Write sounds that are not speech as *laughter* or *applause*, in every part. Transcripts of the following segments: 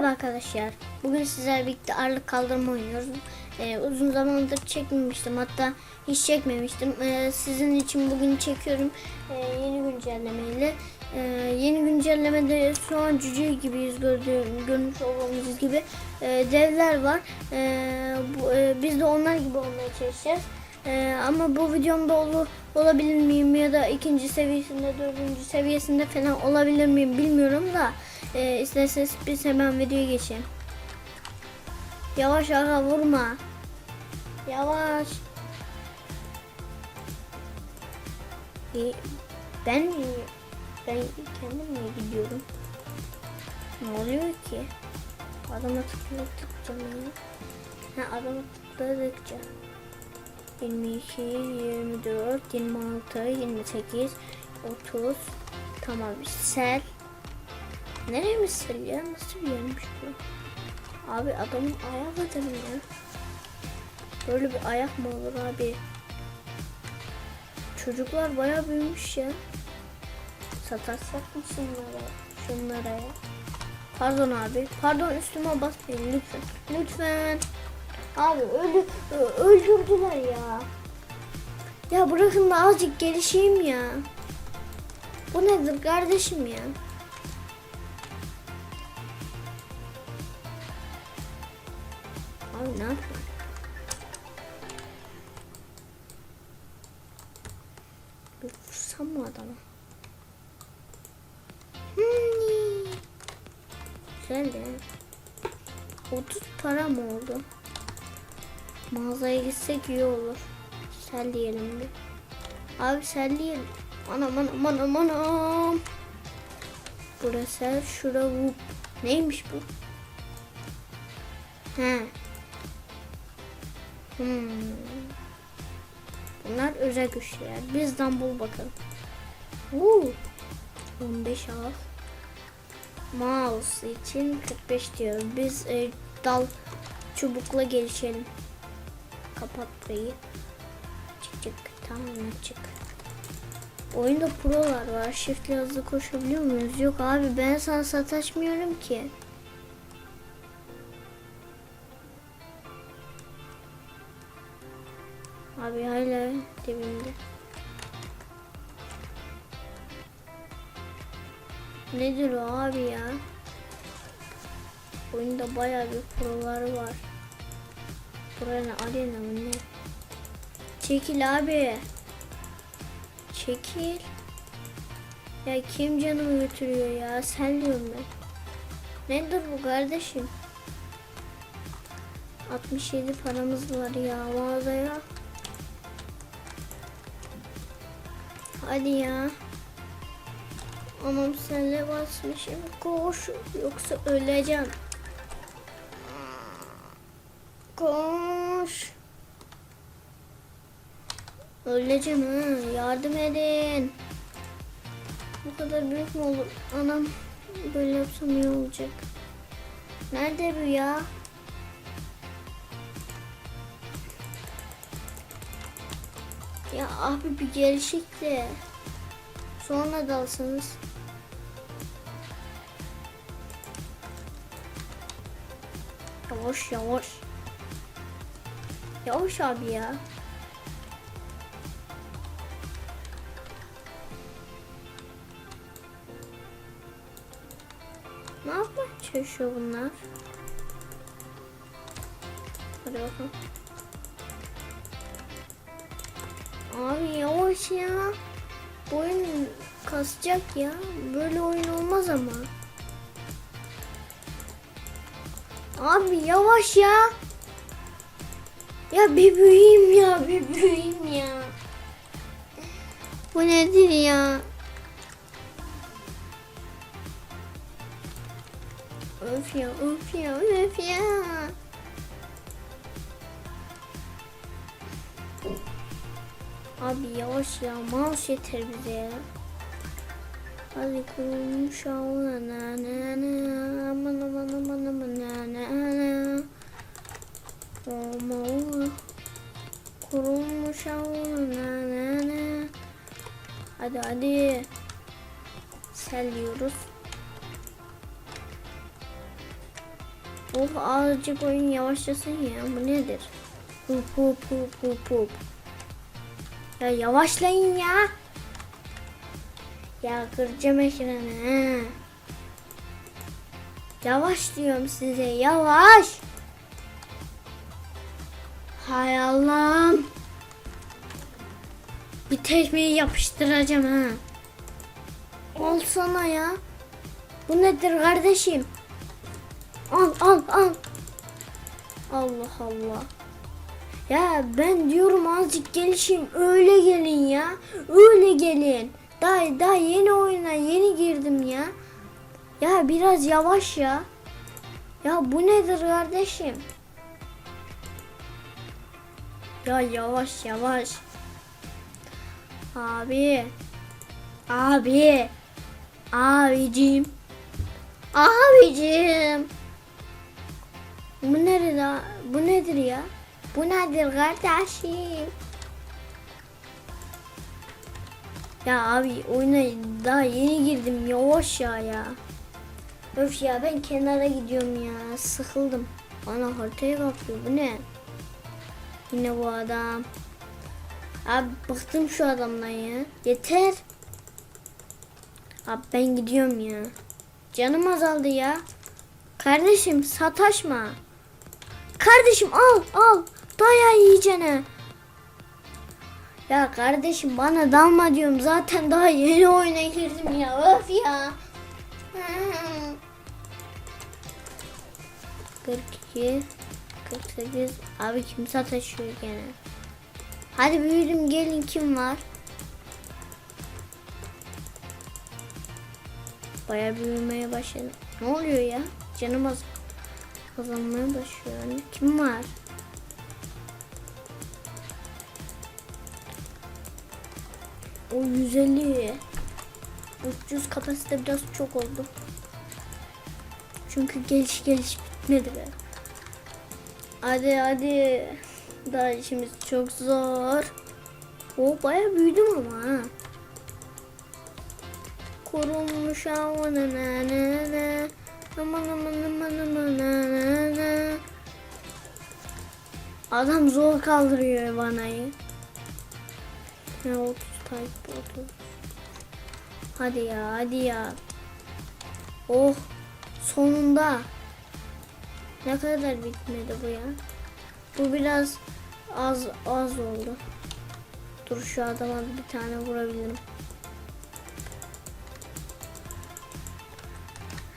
Merhaba arkadaşlar. Bugün sizlerle birlikte ağırlık kaldırma oynuyoruz. Ee, uzun zamandır çekmemiştim. Hatta hiç çekmemiştim. Ee, sizin için bugün çekiyorum. Ee, yeni güncellemeyle. Ee, yeni güncellemede şu an cüce gibiyiz gördüğüm, görmüş olduğunuz gibi. Ee, devler var. Ee, bu, e, biz de onlar gibi olmaya çalışacağız. Ee, ama bu videomda olu, olabilir miyim ya da ikinci seviyesinde, dördüncü seviyesinde falan olabilir miyim bilmiyorum da e, isterseniz biz hemen videoya geçelim. Yavaş aga vurma. Yavaş. E, ben? Ben kendim mi gidiyorum? Ne oluyor ki? Adama tıkladıkça mı? Ha adama tıkladıkça. 22, 24, 26, 28, 30. Tamam. Sel. Nereye mi sel ya? Nasıl bir yermiş bu? Abi adamın ayağı kadar ya. Böyle bir ayak mı olur abi? Çocuklar bayağı büyümüş ya. Satarsak mı şunlara? Şunlara ya. Pardon abi. Pardon üstüme basmayın lütfen. Lütfen. Abi öldü, öldürdüler ya. Ya bırakın da azıcık gelişeyim ya. Bu nedir kardeşim ya? Abi ne yapıyorsun? Bir vursam mı adama? Hmm. Güzel de. 30 para mı oldu? Mağazaya gitsek iyi olur. Sel diyelim bir. Abi sel diyelim. Anam anam anam anam. Burası şura vup. Neymiş bu? He. Hmm. Bunlar özel güçler. Bizden bul bakalım. Uuu. 15 al. Mouse için 45 diyor. Biz e, dal çubukla gelişelim. Kapat burayı. Çık çık. Tamam çık. Oyunda prolar var. Shift'le hızlı koşabiliyor muyuz? Yok abi ben sana sataşmıyorum ki. Abi hala dibinde. Nedir o abi ya? Oyunda bayağı bir proları var. Buraya arena mı ne? Çekil abi. Çekil. Ya kim canımı götürüyor ya? Sen diyorum ben. Nedir bu kardeşim? 67 paramız var ya mağazaya. Hadi ya. Anam senle basmışım. Koş. Yoksa öleceğim. Koş. Öleceğim ha. Yardım edin. Bu kadar büyük mü olur? Anam böyle yapsam iyi olacak. Nerede bu ya? Ya abi bir gelişikle. Sonra dalsanız. Yavaş yavaş. Yavaş abi ya. Ne yapmaya çalışıyor bunlar? Hadi bakalım. Abi yavaş ya. Oyun kasacak ya. Böyle oyun olmaz ama. Abi yavaş ya. Ya bir büyüyeyim ya, bir büyüyeyim ya. Bu nedir ya? Öf ya, öf ya, öf ya. Abi yavaş ya, mouse yeter bize ya. Hadi kurulmuş avla na na na aman aman aman aman na na na. Olmalı. Kurulmuş avla na na na. Hadi hadi. Sel diyoruz. Oh azıcık oyun yavaşlasın ya. Bu nedir? Hup hup hup hup hup. Ya yavaşlayın ya. Ya kıracağım ekranı. Yavaş diyorum size yavaş. Hay Allah'ım. Bir tekmeyi yapıştıracağım ha. Al sana ya. Bu nedir kardeşim? Al al al. Allah Allah. Ya ben diyorum azıcık gelişim öyle gelin ya. Öyle gelin. Daha, daha yeni oyuna yeni girdim ya. Ya biraz yavaş ya. Ya bu nedir kardeşim? Ya yavaş yavaş. Abi. Abi. Abicim. Abicim. Bu nerede? Bu nedir ya? Bu nedir kardeşim? Ya abi oyuna daha yeni girdim yavaş ya ya. Öf ya ben kenara gidiyorum ya sıkıldım. Ana haritaya bakıyor bu ne? Yine bu adam. Abi bıktım şu adamdan ya. Yeter. Abi ben gidiyorum ya. Canım azaldı ya. Kardeşim sataşma. Kardeşim al al. Dayağı yiyeceğine. Ya kardeşim bana dalma diyorum. Zaten daha yeni oyuna girdim ya. Öf ya. *laughs* 42 48 Abi kim sataşıyor gene? Hadi büyüdüm gelin kim var? Baya büyümeye başladım. Ne oluyor ya? Canım az kazanmaya başlıyor. Kim var? O 150 300 kapasite biraz çok oldu. Çünkü geliş geliş bitmedi be. Hadi hadi. Daha işimiz çok zor. O baya büyüdüm ama ha. Kurulmuş aman na na na. Aman aman aman aman na na na. Adam zor kaldırıyor vanayı. Ne 30 takip 30. Hadi ya hadi ya. Oh sonunda. Ne kadar bitmedi bu ya. Bu biraz az az oldu. Dur şu adama bir tane vurabilirim.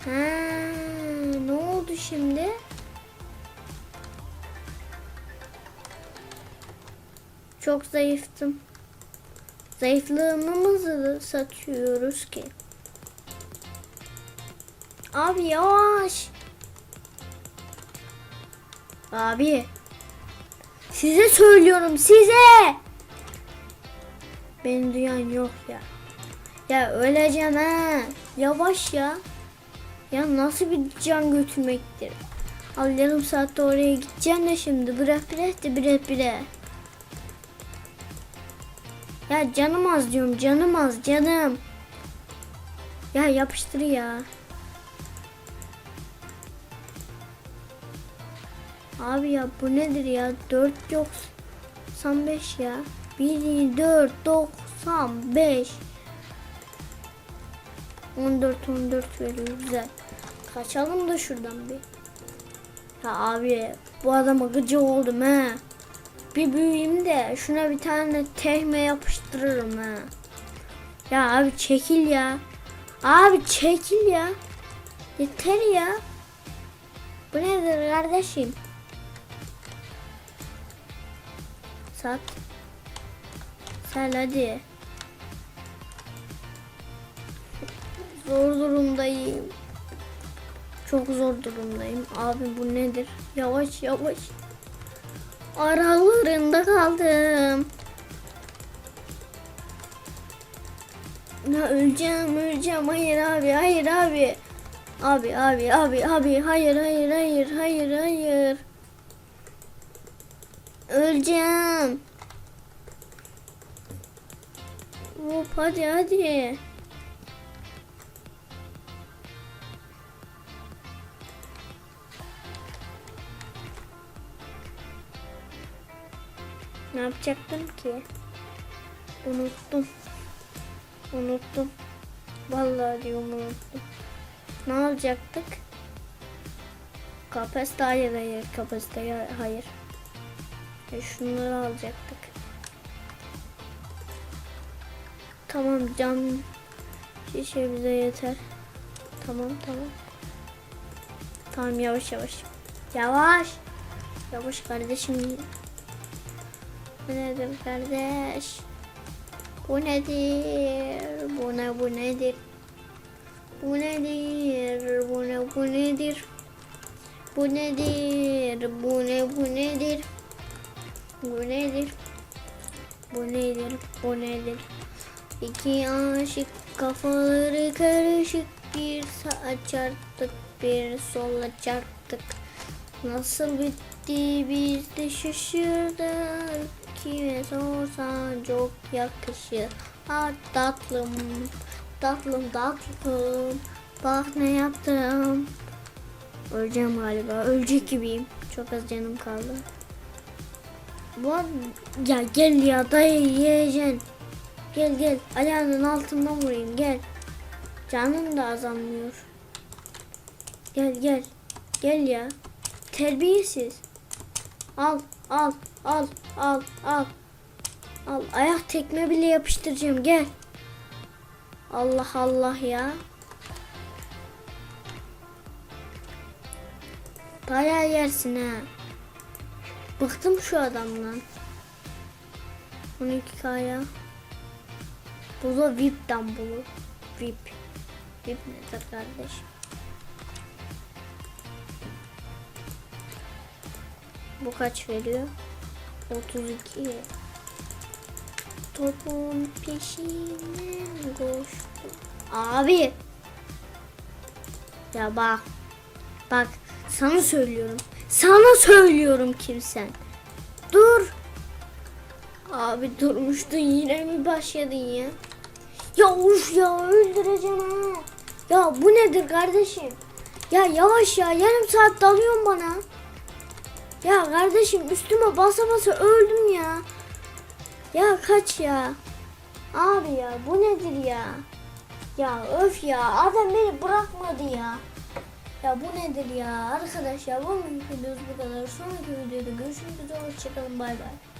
Ha, ne oldu şimdi? Çok zayıftım. Zayıflığımı mı satıyoruz ki? Abi yavaş. Abi. Size söylüyorum size. Beni duyan yok ya. Ya öleceğim ha. Yavaş ya. Ya nasıl bir can götürmektir? Al yarım saatte oraya gideceğim de şimdi. Bire bire de bire bire. Ya canım az diyorum canım az canım. Ya yapıştır ya. Abi ya bu nedir ya? 4 yok. 95 ya. 1 4 95 14 14 veriyor güzel. Kaçalım da şuradan bir. Ya abi bu adama gıcı oldum he. Bir büyüyeyim de şuna bir tane tehme yapıştırırım ha. Ya abi çekil ya. Abi çekil ya. Yeter ya. Bu nedir kardeşim? Sat. Sen hadi. Zor durumdayım. Çok zor durumdayım. Abi bu nedir? Yavaş yavaş. Aralarında kaldım. Ya öleceğim öleceğim. Hayır abi hayır abi. Abi abi abi abi hayır hayır hayır hayır hayır. Öleceğim. Hop hadi hadi. Ne yapacaktım ki? Unuttum. Unuttum. Vallahi diyorum unuttum. Ne alacaktık? Kapasite hayır hayır. Kapasite hayır. E şunları alacaktık. Tamam cam şişe bize yeter. Tamam tamam. Tamam yavaş yavaş. Yavaş. Yavaş kardeşim. Bu nedir kardeş? Bu nedir? Bu ne bu nedir? Bu nedir? Bu ne bu nedir? Bu nedir? Bu ne bu nedir? Bu nedir? Bu nedir? Bu nedir? İki aşık kafaları karışık bir sağa çarptık bir sola çarptık. Nasıl bitti biz de şaşırdık. Kime sorsan çok yakışır. Ah tatlım, tatlım tatlım. Bak ne yaptım. Öleceğim galiba. Ölecek gibiyim. Çok az canım kaldı. Bu ya gel ya dayı yiyeceksin. Gel gel ayağının altından vurayım gel. Canın da azalmıyor. Gel gel. Gel ya. Terbiyesiz. Al al al al al. Al ayak tekme bile yapıştıracağım gel. Allah Allah ya. Dayağı yersin ha. Bıktım şu adamdan. 12 kaya. Bu da VIP dambulu. VIP. VIP nedir kardeş? Bu kaç veriyor? 32. Topun peşinden koştum. Abi. Ya bak. Bak sana söylüyorum. Sana söylüyorum kimsen. Dur. Abi durmuştun yine mi başladın ya? Ya uf ya öldüreceğim ha. Ya bu nedir kardeşim? Ya yavaş ya yarım saat dalıyorsun bana. Ya kardeşim üstüme basa basa öldüm ya. Ya kaç ya. Abi ya bu nedir ya? Ya öf ya adam beni bırakmadı ya. Ya bu nedir ya arkadaş ya bu videomuz bu kadar. Sonraki videoda görüşmek üzere hoşçakalın bay bay.